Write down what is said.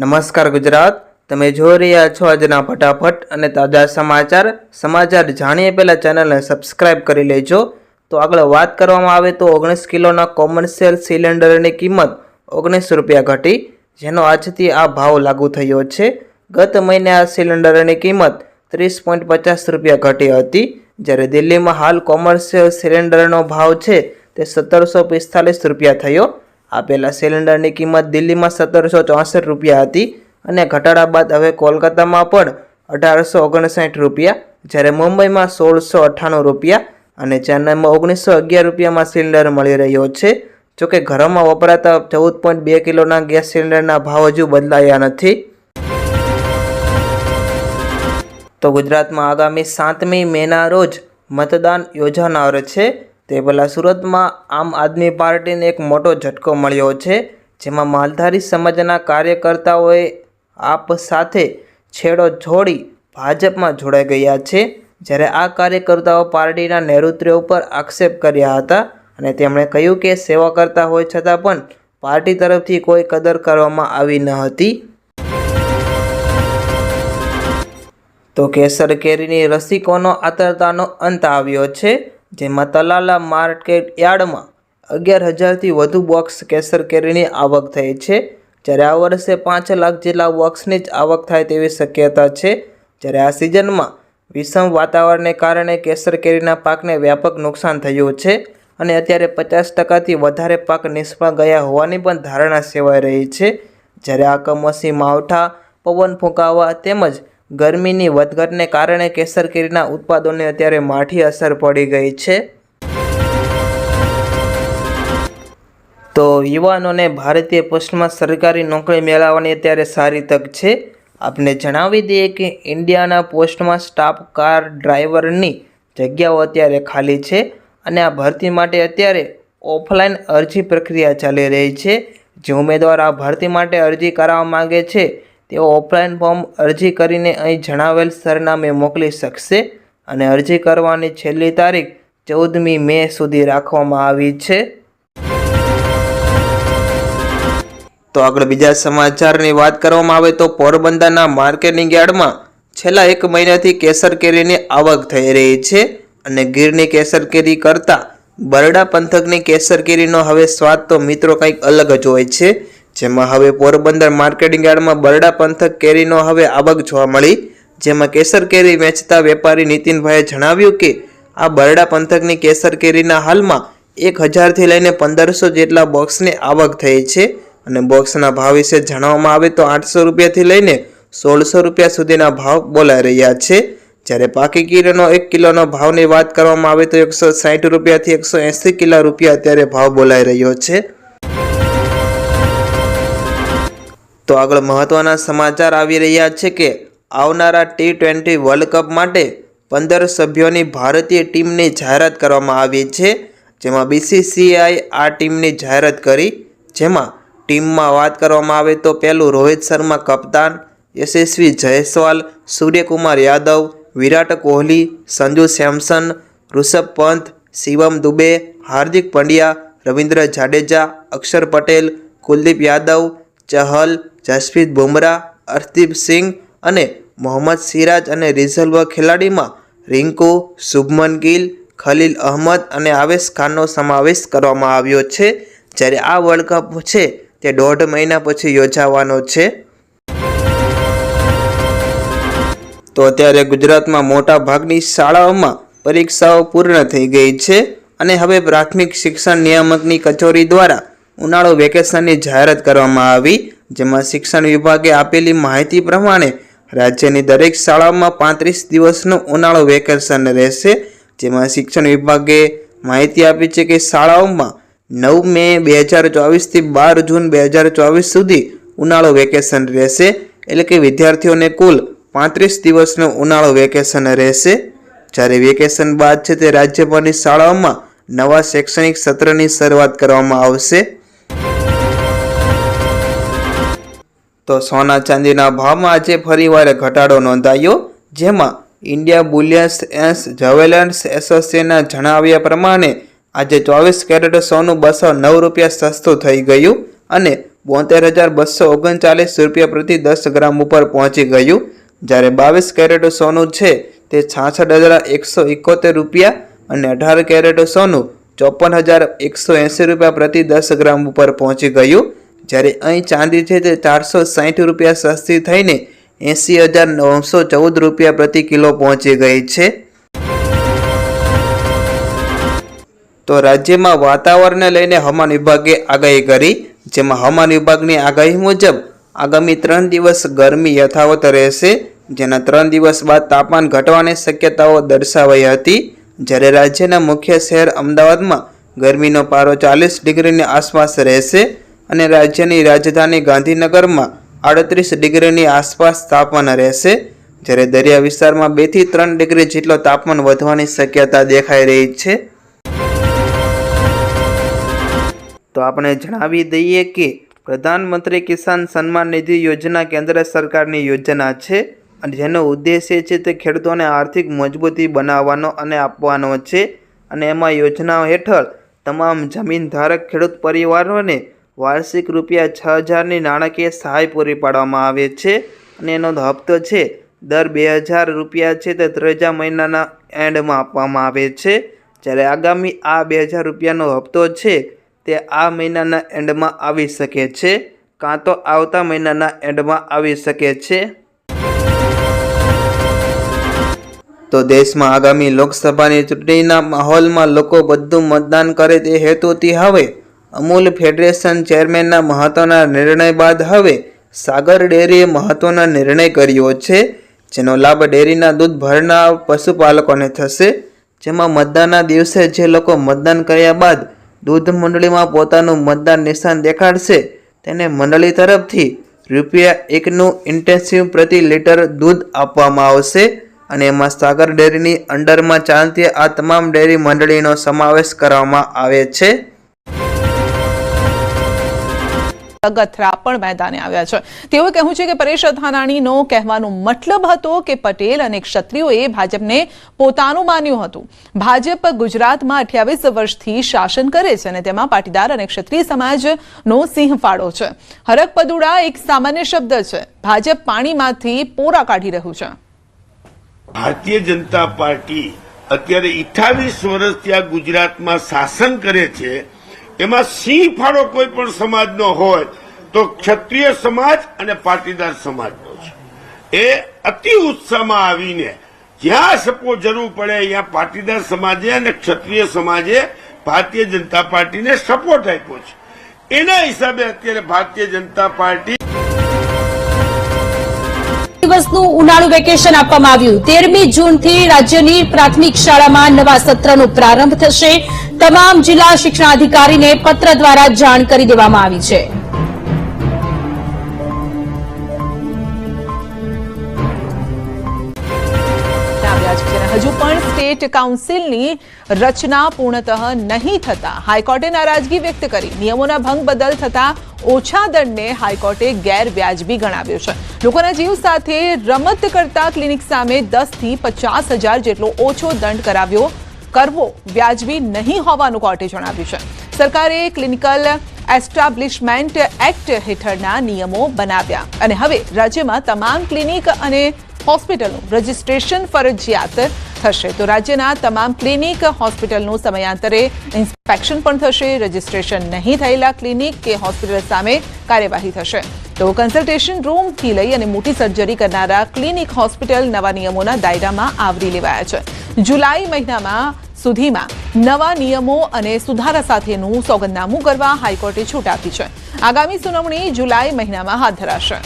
નમસ્કાર ગુજરાત. તમે જોઈ રહ્યા છો આજના ફટાફટ અને તાજા સમાચાર. સમાચાર જાણીએ પહેલાં ચેનલને સબસ્ક્રાઇબ કરી લેજો. તો આગળ વાત કરવામાં આવે તો ઓગણીસ કિલોના કોમર્શિયલ સિલિન્ડરની કિંમત ઓગણીસ રૂપિયા ઘટી, જેનો આજથી આ ભાવ લાગુ થયો છે. ગત મહિને આ સિલિન્ડરની કિંમત ત્રીસ પોઈન્ટ પચાસ રૂપિયા ઘટી હતી. જ્યારે દિલ્હીમાં હાલ કોમર્શિયલ સિલિન્ડરનો ભાવ છે તે સત્તરસો પિસ્તાલીસ રૂપિયા થયો. આ પહેલાં સિલિન્ડરની કિંમત દિલ્હીમાં સત્તરસો ચોસઠ રૂપિયા હતી અને ઘટાડા બાદ હવે કોલકાતામાં પણ અઢારસો ઓગણસાઠ રૂપિયા, જ્યારે મુંબઈમાં સોળસો અઠ્ઠાણું રૂપિયા અને ચેન્નાઈમાં ઓગણીસો અગિયાર રૂપિયામાં સિલિન્ડર મળી રહ્યો છે. જોકે ઘરોમાં વપરાતા ચૌદ પોઈન્ટ બે કિલોના ગેસ સિલિન્ડરના ભાવ હજુ બદલાયા નથી. તો ગુજરાતમાં આગામી સાતમી મેના રોજ મતદાન યોજાનાર છે. તે પહેલાં સુરતમાં આમ આદમી પાર્ટીને એક મોટો ઝટકો મળ્યો છે, જેમાં માલધારી સમાજના કાર્યકર્તાઓએ આપ સાથે છેડો છોડી ભાજપમાં જોડાઈ ગયા છે. જ્યારે આ કાર્યકર્તાઓ પાર્ટીના નેતૃત્વ ઉપર આક્ષેપ કર્યા હતા અને તેમણે કહ્યું કે સેવા કરતા હોય છતાં પણ પાર્ટી તરફથી કોઈ કદર કરવામાં આવી ન હતી. તો કેસર કેરીની રસિકોનો આતરતાનો અંત આવ્યો છે. જેમાં તલાલા માર્કેટ યાર્ડમાં અગિયાર હજારથી વધુ બોક્સ કેસર કેરીની આવક થઈ છે. જ્યારે આ વર્ષે પાંચ લાખ જેટલા બોક્સની જ આવક થાય તેવી શક્યતા છે. જ્યારે આ સિઝનમાં વિષમ વાતાવરણને કારણે કેસર કેરીના પાકને વ્યાપક નુકસાન થયું છે અને અત્યારે પચાસ ટકાથી વધારે પાક નિષ્ફળ ગયા હોવાની પણ ધારણા સેવાઈ રહી છે. જ્યારે આ કમોસમી માવઠા, પવન ફૂંકાવા તેમજ ગરમીની વધઘટને કારણે કેસર કેરીના ઉત્પાદનને અત્યારે માઠી અસર પડી ગઈ છે. તો યુવાનોને ભારતીય પોસ્ટમાં સરકારી નોકરી મેળવવાની અત્યારે સારી તક છે. આપને જણાવી દઈએ કે ઇન્ડિયાના પોસ્ટમાં સ્ટાફ કાર ડ્રાઈવરની જગ્યાઓ અત્યારે ખાલી છે અને આ ભરતી માટે અત્યારે ઓફલાઈન અરજી પ્રક્રિયા ચાલી રહી છે. જે ઉમેદવાર આ ભરતી માટે અરજી કરાવવા માગે છે તેઓ ઓફલાઈન ફોર્મ અરજી કરીને અહીં જણાવેલ સરનામે મોકલી શકશે અને અરજી કરવાની છેલ્લી તારીખ ચૌદમી મે સુધી રાખવામાં આવી છે. તો આગળ બીજા સમાચારની વાત કરવામાં આવે તો પોરબંદરના માર્કેટિંગ યાર્ડમાં છેલ્લા એક મહિનાથી કેસર કેરીની આવક થઈ રહી છે અને ગીરની કેસર કેરી કરતાં બરડા પંથકની કેસર કેરીનો હવે સ્વાદ તો મિત્રો કંઈક અલગ જ હોય છે. જેમાં હવે પોરબંદર માર્કેટિંગ યાર્ડમાં બરડા પંથક કેરીનો હવે આવક જોવા મળી. જેમાં કેસર કેરી વેચતા વેપારી નીતિનભાઈએ જણાવ્યું કે, આ બરડા પંથકની કેસર કેરીના હાલમાં એક હજારથી લઈને પંદરસો જેટલા બોક્સની આવક થઈ છે અને બોક્સના ભાવ વિશે જણાવવામાં આવે તો આઠસો રૂપિયાથી લઈને સોળસો રૂપિયા સુધીના ભાવ બોલાઈ રહ્યા છે. જ્યારે પાકી કેરીનો એક કિલોનો ભાવની વાત કરવામાં આવે તો એકસો સાઠ રૂપિયાથી એકસો એંસી કિલો રૂપિયા અત્યારે ભાવ બોલાઈ રહ્યો છે. તો આગળ મહત્ત્વના સમાચાર આવી રહ્યા છે કે આવનારા ટી ટ્વેન્ટી વર્લ્ડ કપ માટે પંદર સભ્યોની ભારતીય ટીમની જાહેરાત કરવામાં આવી છે, જેમાં બીસીસીઆઈ આ ટીમની જાહેરાત કરી. જેમાં ટીમમાં વાત કરવામાં આવે તો પહેલું રોહિત શર્મા કપ્તાન, યશસ્વી જયસ્વાલ, સૂર્યકુમાર યાદવ, વિરાટ કોહલી, સંજુ સેમસન, ઋષભ પંત, શિવમ દુબે, હાર્દિક પંડ્યા, રવિન્દ્ર જાડેજા, અક્ષર પટેલ, કુલદીપ યાદવ ચહલ, જસપ્રીત બુમરાહ અર્શદીપ સિંઘ અને મોહમ્મદ સિરાજ અને રિઝર્વ ખેલાડીમાં રિંકુ, શુભમન ગિલ, ખલીલ અહમદ અને આવેશ ખાનનો સમાવેશ કરવામાં આવ્યો છે. જ્યારે આ વર્લ્ડ કપ છે, તે દોઢ મહિના પછી યોજાવાનો છે. તો અત્યારે ગુજરાતમાં મોટા ભાગની શાળાઓમાં પરીક્ષાઓ પૂર્ણ થઈ ગઈ છે અને હવે પ્રાથમિક શિક્ષણ નિયામકની કચોરી દ્વારા ઉનાળુ વેકેશનની જાહેરાત કરવામાં આવી, જેમાં શિક્ષણ વિભાગે આપેલી માહિતી પ્રમાણે રાજ્યની દરેક શાળાઓમાં પાંત્રીસ દિવસનું ઉનાળુ વેકેશન રહેશે, જેમાં શિક્ષણ વિભાગે માહિતી આપી છે કે શાળાઓમાં નવ મે બે હજાર ચોવીસથી બાર જૂન બે હજાર ચોવીસ સુધી ઉનાળુ વેકેશન રહેશે, એટલે કે વિદ્યાર્થીઓને કુલ પાંત્રીસ દિવસનું ઉનાળુ વેકેશન રહેશે. જ્યારે વેકેશન બાદ છે તે રાજ્યભરની શાળાઓમાં નવા શૈક્ષણિક સત્રની શરૂઆત કરવામાં આવશે. તો સોના ચાંદીના ભાવમાં આજે ફરીવાર ઘટાડો નોંધાયો, જેમાં ઇન્ડિયા બુલિયન્સ એન્સ જ્વેલર્સ એસોસિએશનના જણાવ્યા પ્રમાણે આજે ચોવીસ કેરેટ સોનું બસો નવ રૂપિયા સસ્તું થઈ ગયું અને બોતેર હજાર બસો ઓગણચાલીસ રૂપિયા પ્રતિ દસ ગ્રામ ઉપર પહોંચી ગયું. જ્યારે બાવીસ કેરેટ સોનું છે, તે છાસઠ હજાર એકસો એકોતેર રૂપિયા અને અઢાર કેરેટ સોનું ચોપન હજાર એકસો એંસી રૂપિયા પ્રતિ દસ ગ્રામ ઉપર પહોંચી ગયું. જ્યારે અહીં ચાંદી છે તે ચારસો સાહીઠ રૂપિયા સસ્તી થઈને એંસી હજાર નવસો ચૌદ રૂપિયા પ્રતિ કિલો પહોંચી ગઈ છે. તો રાજ્યમાં વાતાવરણને લઈને હવામાન વિભાગે આગાહી કરી, જેમાં હવામાન વિભાગની આગાહી મુજબ આગામી ત્રણ દિવસ ગરમી યથાવત રહેશે, જેના ત્રણ દિવસ બાદ તાપમાન ઘટવાની શક્યતાઓ દર્શાવાઈ હતી. જ્યારે રાજ્યના મુખ્ય શહેર અમદાવાદમાં ગરમીનો પારો ચાલીસ ડિગ્રીની આસપાસ રહેશે અને રાજ્યની રાજધાની ગાંધીનગરમાં આડત્રીસ ડિગ્રીની આસપાસ તાપમાન રહેશે. જ્યારે દરિયા વિસ્તારમાં બેથી ત્રણ ડિગ્રી જેટલો તાપમાન વધવાની શક્યતા દેખાઈ રહી છે. તો આપણે જણાવી દઈએ કે પ્રધાનમંત્રી કિસાન સન્માન નિધિ યોજના કેન્દ્ર સરકારની યોજના છે અને જેનો ઉદ્દેશ્ય છે તે ખેડૂતોને આર્થિક મજબૂતી બનાવવાનો અને આપવાનો છે. અને એમાં યોજનાઓ હેઠળ તમામ જમીન ધારક ખેડૂત પરિવારોને વાર્ષિક રૂપિયા છ હજારની નાણાકીય સહાય પૂરી પાડવામાં આવે છે અને એનો હપ્તો છે, દર બે હજાર રૂપિયા છે તે ત્રીજા મહિનાના એન્ડમાં આપવામાં આવે છે. જ્યારે આગામી આ બે હજાર રૂપિયાનો હપ્તો છે, તે આ મહિનાના એન્ડમાં આવી શકે છે, કાં તો આવતા મહિનાના એન્ડમાં આવી શકે છે. તો દેશમાં આગામી લોકસભાની ચૂંટણીના માહોલમાં લોકો બધું મતદાન કરે તે હેતુથી હવે અમૂલ ફેડરેશન ચેરમેનના મહત્વના નિર્ણય બાદ હવે સાગર ડેરીએ મહત્વનો નિર્ણય કર્યો છે, જેનો લાભ ડેરીના દૂધ ભરનાર પશુપાલકોને થશે, જેમાં મતદાનના દિવસે જે લોકો મતદાન કર્યા બાદ દૂધ મંડળીમાં પોતાનું મતદાન નિશાન દેખાડશે, તેને મંડળી તરફથી રૂપિયા એકનું ઇન્ટેન્સિવ પ્રતિ લીટર દૂધ આપવામાં આવશે અને એમાં સાગર ડેરીની અંડરમાં ચાલતી આ તમામ ડેરી મંડળીનો સમાવેશ કરવામાં આવે છે. ગથરા પણ મેદાને આવ્યા છે. તેઓએ કહ્યું છે કે પરેશ ધાનાણીનો કહેવાનો મતલબ હતો કે પટેલ અને ક્ષત્રિયોએ ભાજપને પોતાનું માન્યું હતું. ભાજપ ગુજરાતમાં અઠ્યાવીસ વર્ષથી શાસન કરે છે અને તેમાં પાટીદાર અને ક્ષત્રિય સમાજનો સિંહ ફાળો છે. હરકપદુડા એક સામાન્ય શબ્દ છે. ભાજપ પાણીમાંથી પોરા કાઢી રહ્યું છે. ભારતીય જનતા પાર્ટી અત્યારે અઠાવીસ વર્ષથી આ ગુજરાતમાં શાસન કરે છે એમાં સિંહ ફાળો કોઈ પણ સમાજનો હોય, તો ક્ષત્રિય સમાજ અને પાટીદાર સમાજનો છે. એ અતિ ઉત્સાહમાં આવીને જ્યાં સપો જરૂર પડે, ત્યાં પાટીદાર સમાજે અને ક્ષત્રિય સમાજે ભારતીય જનતા પાર્ટીને સપોર્ટ આપ્યો છે. એના હિસાબે અત્યારે ભારતીય જનતા પાર્ટી દિવસનું ઉનાળુ વેકેશન આપવામાં આવ્યું. તેરમી જૂનથી રાજ્યની પ્રાથમિક શાળામાં નવા સત્રનો પ્રારંભ થશે. તમામ જિલ્લા શિક્ષણાધિકારીને પત્ર દ્વારા જાણ કરી દેવામાં આવી છે. સ્ટેટ કાઉન્સિલની રચના પૂર્ણતઃ નહીં થતા. હાઈકોર્ટે નારાજગી વ્યક્ત કરી. નિયમોના ભંગ બદલ થતા ઓછા દંડને હાઈકોર્ટે ગેરવ્યાજબી ગણાવ્યો છે. લોકોના જીવ સાથે રમત કરતા ક્લિનિક સામે દસથી પચાસ હજાર જેટલો ઓછો દંડ કરાવ્યો કરવો વ્યાજબી નહીં હોવાનું કોર્ટે જણાવ્યું છે. સરકારે ક્લિનિકલ એસ્ટાબ્લિશમેન્ટ એક્ટ હેઠળના નિયમો બનાવ્યા. અને હવે રાજ્યમાં તમામ ક્લિનિક અને હોસ્પિટલનું રજિસ્ટ્રેશન ફરજિયાત થશે. તો રાજ્યના તમામ ક્લિનિક, હોસ્પિટલનું સમયાંતરે ઇન્સ્પેક્શન પણ થશે. રજિસ્ટ્રેશન નહીં થયેલા ક્લિનિક કે હોસ્પિટલ સામે કાર્યવાહી થશે. તો કન્સલ્ટેશન રૂમથી લઈ અને મોટી સર્જરી કરનારા ક્લિનિક, હોસ્પિટલ નવા નિયમોના દાયરામાં આવરી લેવાયા છે. જુલાઈ મહિનામાં સુધીમાં નવા નિયમો અને સુધારા સાથેનું સોગંદનામું કરવા હાઈકોર્ટે છૂટ આપી છે. આગામી સુનાવણી જુલાઈ મહિનામાં હાથ ધરાશે.